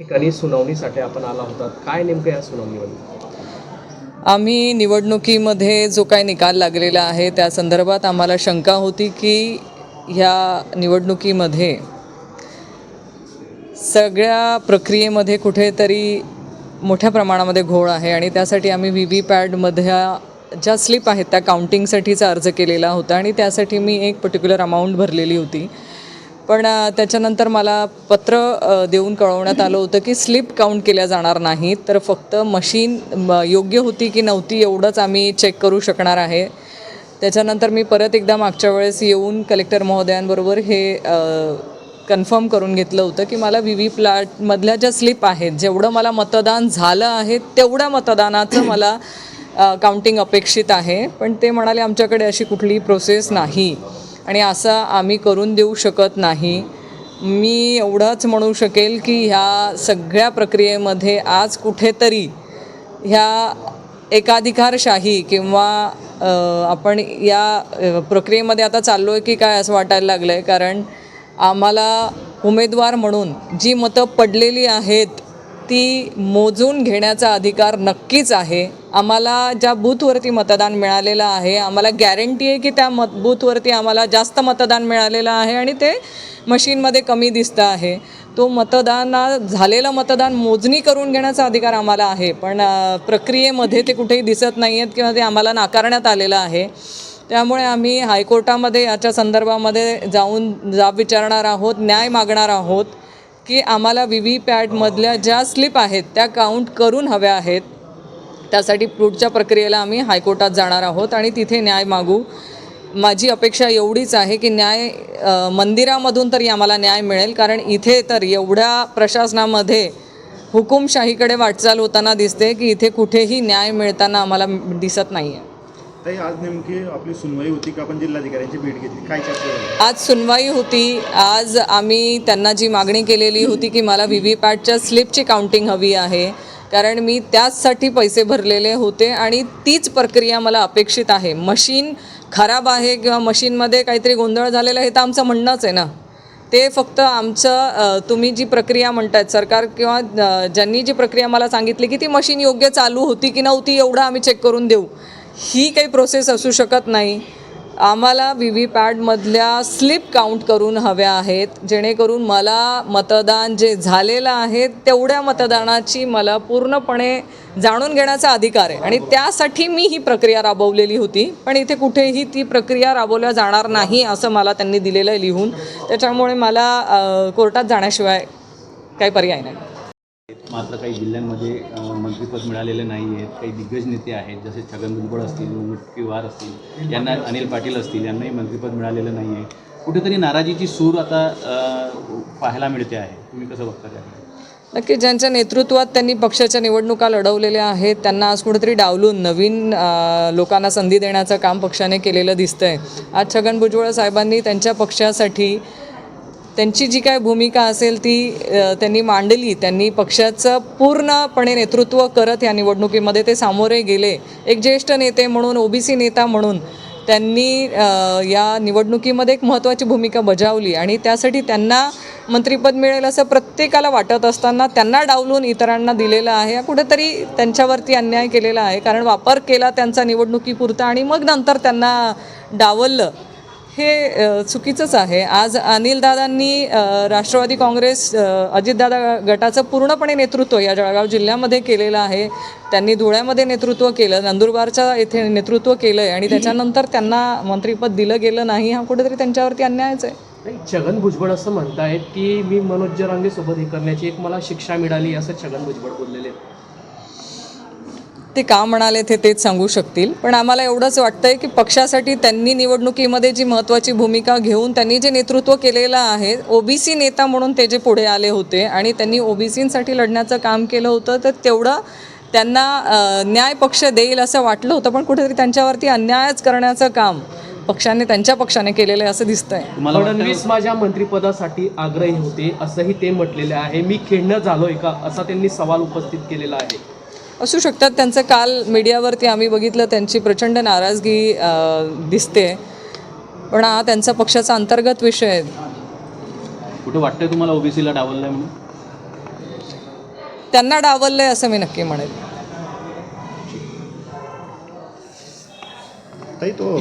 ठिकाणी सुनावणीसाठी आपण आला होता. काय नेमकं या सुनावणीमध्ये? आम्ही निवडणुकीमध्ये जो काही निकाल लागलेला आहे त्या संदर्भात आम्हाला शंका होती की ह्या निवडणुकीमध्ये सगळ्या प्रक्रियेमध्ये कुठेतरी मोठ्या प्रमाणामध्ये घोळ आहे आणि त्यासाठी आम्ही व्ही व्ही पॅडमधल्या ज्या स्लिप आहेत त्या काउंटिंगसाठीचा अर्ज केलेला होता आणि त्यासाठी मी एक पर्टिक्युलर अमाऊंट भरलेली होती. पण त्याच्यानंतर मला पत्र देऊन कळवण्यात आलं होतं की स्लिप काउंट केल्या जाणार नाहीत. तर फक्त मशीन योग्य होती की नव्हती एवढंच आम्ही चेक करू शकणार आहे. त्याच्यानंतर मी परत एकदा मागच्या वेळेस येऊन कलेक्टर महोदयांबरोबर हे कन्फर्म करून घेतलं होतं की मला व्ही व्ही प्लॅटमधल्या ज्या स्लिप आहेत जेवढं मला मतदान झालं आहे तेवढ्या मतदानाचं मला काउंटिंग अपेक्षित आहे. पण ते म्हणाले आमच्याकडे अशी कुठलीही प्रोसेस नाही. आणि असं आम्ही करून देऊ शकत नाही. मी एवढंच म्हणू शकेल की ह्या सगळ्या प्रक्रियेमध्ये आज कुठेतरी ह्या एकाधिकारशाही किंवा आपण या प्रक्रियेमध्ये आता चाललो आहे की काय असं वाटायला लागलं आहे कारण आम्हाला उमेदवार म्हणून जी मतं पडलेली आहेत ती मोजून घेण्याचा अधिकार नक्कीच आहे. आम्हाला ज्या बूथवरती मतदान मिळालेलं आहे आम्हाला गॅरंटी आहे की त्या मत बूथवरती आम्हाला जास्त मतदान मिळालेलं आहे आणि ते मशीनमध्ये कमी दिसतं आहे. तो मतदाना झालेलं मतदान मोजणी करून घेण्याचा अधिकार आम्हाला आहे. पण प्रक्रियेमध्ये ते कुठेही दिसत नाही आहेत किंवा ते आम्हाला नाकारण्यात आलेलं आहे. त्यामुळे आम्ही हायकोर्टामध्ये याच्या संदर्भामध्ये जाऊन जाब विचारणार आहोत न्याय मागणार आहोत. की आम्हाला व्ही व्ही पॅडमधल्या ज्या स्लिप आहेत त्या काउंट करून हव्या आहेत. त्यासाठी पुढच्या प्रक्रियेला आम्ही हायकोर्टात जाणार आहोत आणि तिथे न्याय मागू. माझी अपेक्षा एवढीच आहे की न्याय मंदिरामधून तरी आम्हाला न्याय मिळेल. कारण इथे तर एवढ्या प्रशासनामध्ये हुकुमशाहीकडे वाटचाल होताना दिसते की इथे कुठेही न्याय मिळताना आम्हाला दिसत नाही आहे ताई आज नेमकी आपली सुनवाई होती का आपण जिल्हाधिकाऱ्यांची भेट घेतली? काय चर्चा झाली? आज सुनवाई होती. आज आम्ही त्यांना जी मागणी केलेली होती की मला व्ही व्ही पॅटच्या स्लिपची काउंटिंग हवी आहे कारण मी त्याचसाठी पैसे भरलेले होते आणि तीच प्रक्रिया मला अपेक्षित आहे. मशीन खराब आहे किंवा मशीनमध्ये काहीतरी गोंधळ झालेला आहे हे तर आमचं म्हणणंच आहे ना. ते फक्त आमचं तुम्ही जी प्रक्रिया म्हणतायत सरकार किंवा ज्यांनी जी प्रक्रिया मला सांगितली की ती मशीन योग्य चालू होती की नव्हती एवढं आम्ही चेक करून देऊ. ही काही प्रोसेस असू शकत नाही. आम्हाला व्ही व्ही पॅडमधल्या स्लिप काउंट करून हव्या आहेत. जेणेकरून मला मतदान जे झालेलं आहे तेवढ्या मतदानाची मला पूर्णपणे जाणून घेण्याचा अधिकार आहे. आणि त्यासाठी मी ही प्रक्रिया राबवलेली होती. पण इथे कुठेही ती प्रक्रिया राबवल्या जाणार नाही असं मला त्यांनी दिलेलं आहे लिहून. त्याच्यामुळे मला कोर्टात जाण्याशिवाय काही पर्याय नाही. मात्र काही जिल्ह्यांमध्ये मंत्रिपद मिळालेले नाही आहेत काही दिग्गज नेते आहेत जसे छगन भुजबळ असतील मुनगंटीवार असतील यांना अनिल पाटील असतील यांनाही मंत्रिपद मिळालेलं नाही आहे कुठेतरी नाराजीची सूर आता पाहायला मिळते आहे. तुम्ही कसं बघता त्याकडे? नक्की ज्यांच्या नेतृत्वात त्यांनी पक्षाच्या निवडणुका लढवलेल्या आहेत त्यांना आज कुठेतरी डावलून नवीन लोकांना संधी देण्याचं काम पक्षाने केलेलं दिसतंय. आज छगन भुजबळ साहेबांनी त्यांच्या पक्षासाठी त्यांची जी काय भूमिका असेल ती त्यांनी मांडली. त्यांनी पक्षाचं पूर्णपणे नेतृत्व करत या निवडणुकीमध्ये ते सामोरे गेले. एक ज्येष्ठ नेते म्हणून ओबीसी नेता म्हणून त्यांनी या निवडणुकीमध्ये एक महत्त्वाची भूमिका बजावली. आणि त्यासाठी त्यांना मंत्रिपद मिळेल असं प्रत्येकाला वाटत असताना त्यांना डावलून इतरांना दिलेलं आहे. कुठेतरी त्यांच्यावरती अन्याय केलेला आहे. कारण वापर केला त्यांचा निवडणुकीपुरता आणि मग नंतर त्यांना डावललं. हे चुकीचंच आहे. आज अनिलदादांनी राष्ट्रवादी काँग्रेस अजितदादा गटाचं पूर्णपणे नेतृत्व या जळगाव जिल्ह्यामध्ये केलेलं आहे. त्यांनी धुळ्यामध्ये नेतृत्व केलं नंदुरबारच्या येथे नेतृत्व केलं आहे आणि त्याच्यानंतर त्यांना मंत्रिपद दिलं गेलं नाही हा कुठेतरी त्यांच्यावरती अन्यायच आहे. नाही छगन भुजबळ असं म्हणतायत की मी मनोज जरांगे सोबत हे करण्याची एक मला शिक्षा मिळाली असं छगन भुजबळ बोललेले आहेत. ते का म्हणाले ते तेच सांगू शकतील. पण आम्हाला एवढंच वाटतंय की पक्षासाठी त्यांनी निवडणुकीमध्ये जी महत्त्वाची भूमिका घेऊन त्यांनी जे नेतृत्व केलेलं आहे ओबीसी नेता म्हणून ते जे पुढे आले होते आणि त्यांनी ओबीसींसाठी लढण्याचं काम केलं होतं तर तेवढं त्यांना न्याय पक्ष देईल असं वाटलं होतं. पण कुठेतरी त्यांच्यावरती अन्यायच करण्याचं काम पक्षाने त्यांच्या पक्षाने केलेलं आहे असं दिसतंय. फडणवीस माझ्या मंत्रिपदासाठी आग्रही होते असंही ते म्हटलेले आहे. मी खेळणं झालोय का असा त्यांनी सवाल उपस्थित केलेला आहे. असू शकतात त्यांचं काल मीडियावरती आम्ही बघितलं त्यांची प्रचंड नाराजगी दिसते. पण हा त्यांचा पक्षाचा अंतर्गत विषय आहे. कुठं वाटतंय तुम्हाला ओबीसीला डावललंय म्हणून? त्यांना डावललंय असं मी नक्की तो